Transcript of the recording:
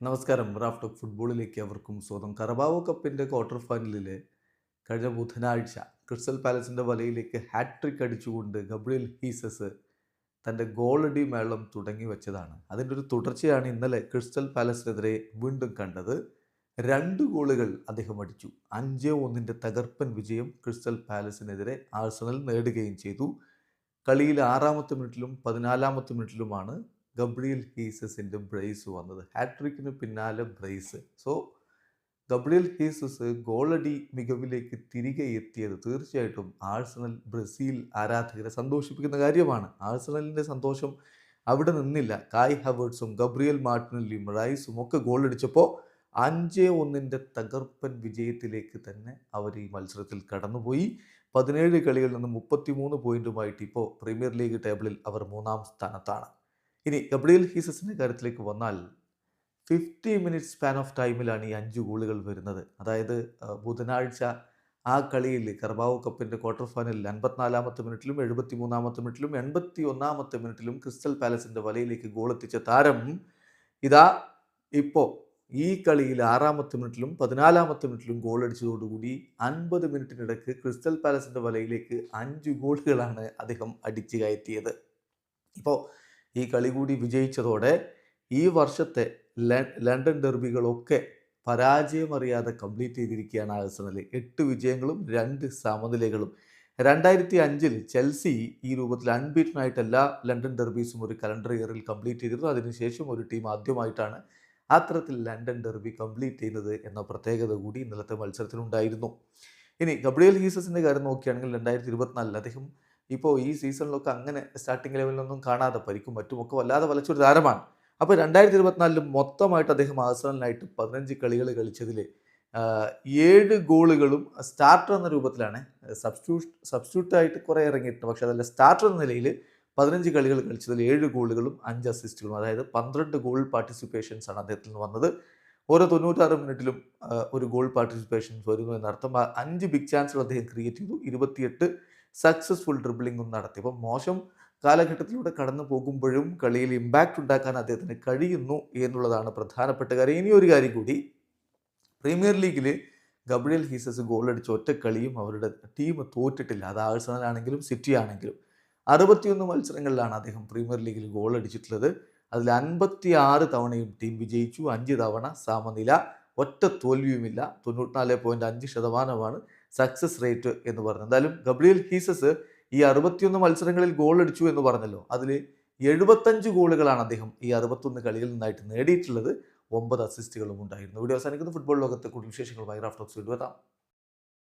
നമസ്കാരം. Raf talk ഫുട്ബോളിലേക്ക് അവർക്കും സ്വാഗതം. കറബാവോ കപ്പിന്റെ ക്വാർട്ടർ ഫൈനലിൽ കഴിഞ്ഞ ബുധനാഴ്ച ക്രിസ്റ്റൽ പാലസിന്റെ വലയിലേക്ക് ഹാട്രിക് അടിച്ചുകൊണ്ട് ഗബ്രിയൽ ഹീസസ് തന്റെ ഗോളടി മേളം തുടങ്ങി വെച്ചതാണ്. അതിന്റെ ഒരു തുടർച്ചയാണ് ഇന്നലെ ക്രിസ്റ്റൽ പാലസിനെതിരെ വീണ്ടും കണ്ടത്. രണ്ട് ഗോളുകൾ അദ്ദേഹം അടിച്ചു. അഞ്ച് ഒന്നിന്റെ തകർപ്പൻ വിജയം ക്രിസ്റ്റൽ പാലസിനെതിരെ ആഴ്സണൽ നേടുകയും ചെയ്തു. കളിയിൽ ആറാമത്തെ മിനിറ്റിലും പതിനാലാമത്തെ മിനിറ്റിലുമാണ് ഗബ്രിയൽ ഹീസസിന്റെ ബ്രേസ് വന്നത്. ഹാട്രിക്കിന് പിന്നാലെ ബ്രേസ്. സോ ഗബ്രിയൽ ഹീസസ് ഗോളടി മികവിലേക്ക് തിരികെ എത്തിയത് തീർച്ചയായിട്ടും ആഴ്സണൽ ബ്രസീൽ ആരാധകരെ സന്തോഷിപ്പിക്കുന്ന കാര്യമാണ്. ആഴ്സണലിന്റെ സന്തോഷം അവിടെ നിന്നില്ല. കായ് ഹവേർട്സും ഗബ്രിയൽ മാർട്ടിനലിയും റൈസും ഒക്കെ ഗോളടിച്ചപ്പോൾ അഞ്ച് ഒന്നിന്റെ തകർപ്പൻ വിജയത്തിലേക്ക് തന്നെ അവർ ഈ മത്സരത്തിൽ കടന്നുപോയി. പതിനേഴ് കളികളിൽ നിന്ന് മുപ്പത്തിമൂന്ന് പോയിന്റുമായിട്ട് ഇപ്പോൾ പ്രീമിയർ ലീഗ് ടേബിളിൽ അവർ മൂന്നാം സ്ഥാനത്താണ്. ഇനി ഗബ്രിയൽ ഹീസസിന്റെ കാര്യത്തിലേക്ക് വന്നാൽ ഫിഫ്റ്റി മിനിറ്റ്സ് സ്പാൻ ഓഫ് ടൈമിലാണ് ഈ അഞ്ച് ഗോളുകൾ വരുന്നത്. അതായത് ബുധനാഴ്ച ആ കളിയിൽ കർബാവോ കപ്പിന്റെ ക്വാർട്ടർ ഫൈനലിൽ അൻപത്തിനാലാമത്തെ മിനിറ്റിലും എഴുപത്തി മൂന്നാമത്തെ മിനിറ്റിലും എൺപത്തി ഒന്നാമത്തെ മിനിറ്റിലും ക്രിസ്റ്റൽ പാലസിന്റെ വലയിലേക്ക് ഗോൾ എത്തിച്ച താരം ഇതാ ഇപ്പോൾ ഈ കളിയിൽ ആറാമത്തെ മിനിറ്റിലും പതിനാലാമത്തെ മിനിറ്റിലും ഗോൾ അടിച്ചതോടുകൂടി അൻപത് മിനിറ്റിനിടക്ക് ക്രിസ്റ്റൽ പാലസിന്റെ വലയിലേക്ക് അഞ്ച് ഗോളുകളാണ് അദ്ദേഹം അടിച്ചു കയറ്റിയത്. ഇപ്പോൾ ഈ കളി കൂടി വിജയിച്ചതോടെ ഈ വർഷത്തെ ലണ്ടൻ ഡെർബികളൊക്കെ പരാജയമറിയാതെ കംപ്ലീറ്റ് ചെയ്തിരിക്കുകയാണ് ആഴ്സണൽ. എട്ട് വിജയങ്ങളും രണ്ട് സമനിലകളും. രണ്ടായിരത്തി അഞ്ചിൽ ചെൽസി ഈ രൂപത്തിൽ അൺബീറ്റൺ ആയിട്ട് എല്ലാ ലണ്ടൻ ഡെർബീസും ഒരു കലണ്ടർ ഇയറിൽ കംപ്ലീറ്റ് ചെയ്തിരുന്നു അതിനുശേഷം ഒരു ടീം ആദ്യമായിട്ടാണ് അത്തരത്തിൽ ലണ്ടൻ ഡെർബി കംപ്ലീറ്റ് ചെയ്യുന്നത് എന്ന പ്രത്യേകത കൂടി ഇന്നലത്തെ മത്സരത്തിനുണ്ടായിരുന്നു. ഇനി ഗബ്രിയൽ ഹീസസിന്റെ കാര്യം നോക്കുകയാണെങ്കിൽ രണ്ടായിരത്തി ഇരുപത്തിനാലിൽ അദ്ദേഹം ഇപ്പോൾ ഈ സീസണിലൊക്കെ അങ്ങനെ സ്റ്റാർട്ടിംഗ് ലെവലിലൊന്നും കാണാതെ പരിക്കും മറ്റുമൊക്കെ വല്ലാതെ വലച്ചൊരു താരമാണ്. അപ്പോൾ രണ്ടായിരത്തി ഇരുപത്തിനാലിൽ മൊത്തമായിട്ട് അദ്ദേഹം ആഴ്സണലിനായിട്ട് പതിനഞ്ച് കളികൾ കളിച്ചതിൽ ഏഴ് ഗോളുകളും സ്റ്റാർട്ടർ എന്ന രൂപത്തിലാണ് സബ്സ്റ്റിറ്റ്യൂട്ട് സബ്സ്റ്റ്യൂട്ടായിട്ട് കുറേ ഇറങ്ങിയിട്ടുണ്ട്. പക്ഷേ അതല്ല സ്റ്റാർട്ടർ എന്ന നിലയിൽ പതിനഞ്ച് കളികൾ കളിച്ചതിൽ ഏഴ് ഗോളുകളും അഞ്ച് അസിസ്റ്റുകളും അതായത് പന്ത്രണ്ട് ഗോൾ പാർട്ടിസിപ്പേഷൻസ് ആണ് അദ്ദേഹത്തിൽ നിന്ന് വന്നത്. ഓരോ തൊണ്ണൂറ്റാറ് മിനിറ്റിലും ഒരു ഗോൾ പാർട്ടിസിപ്പേഷൻസ് വരുന്നു എന്നർത്ഥം. അഞ്ച് ബിഗ് ചാൻസുകൾ അദ്ദേഹം ക്രിയേറ്റ് ചെയ്തു. ഇരുപത്തിയെട്ട് സക്സസ്ഫുൾ ഡ്രിബ്ലിംഗും നടത്തി. അപ്പം മോശം കാലഘട്ടത്തിലൂടെ കടന്നു പോകുമ്പോഴും കളിയിൽ ഇമ്പാക്റ്റ് ഉണ്ടാക്കാൻ അദ്ദേഹത്തിന് കഴിയുന്നു എന്നുള്ളതാണ് പ്രധാനപ്പെട്ട കാര്യം. ഇനി ഒരു കാര്യം കൂടി. പ്രീമിയർ ലീഗിൽ ഗബ്രിയൽ ഹീസസ് ഗോളടിച്ച ഒറ്റ കളിയും അവരുടെ ടീം തോറ്റിട്ടില്ല. അത് ആഴ്സണൽ ആണെങ്കിലും സിറ്റി ആണെങ്കിലും. അറുപത്തിയൊന്ന് മത്സരങ്ങളിലാണ് അദ്ദേഹം പ്രീമിയർ ലീഗിൽ ഗോൾ അടിച്ചിട്ടുള്ളത്. അതിൽ അൻപത്തി ആറ് തവണയും ടീം വിജയിച്ചു. അഞ്ച് തവണ സമനില. ഒറ്റ തോൽവിയുമില്ല. തൊണ്ണൂറ്റിനാല് പോയിന്റ് അഞ്ച് ശതമാനമാണ് സക്സസ് റേറ്റ് എന്ന് പറഞ്ഞു. എന്തായാലും ഗബ്രിയൽ ഹീസസ് ഈ അറുപത്തിയൊന്ന് മത്സരങ്ങളിൽ ഗോൾ അടിച്ചു എന്ന് പറഞ്ഞല്ലോ. അതിൽ എഴുപത്തഞ്ച് ഗോളുകളാണ് അദ്ദേഹം ഈ അറുപത്തൊന്ന് കളിയിൽ നിന്നായിട്ട് നേടിയിട്ടുള്ളത്. ഒമ്പത് അസിസ്റ്റുകളും ഉണ്ടായിരുന്നു. വീഡിയോ അവസാനിക്കുന്ന. ഫുട്ബോൾ ലോകത്തെ കൂടുതൽ വിശേഷങ്ങളുമായി റാഫ്റ്റോക്സ് വീണ്ടും എത്താം.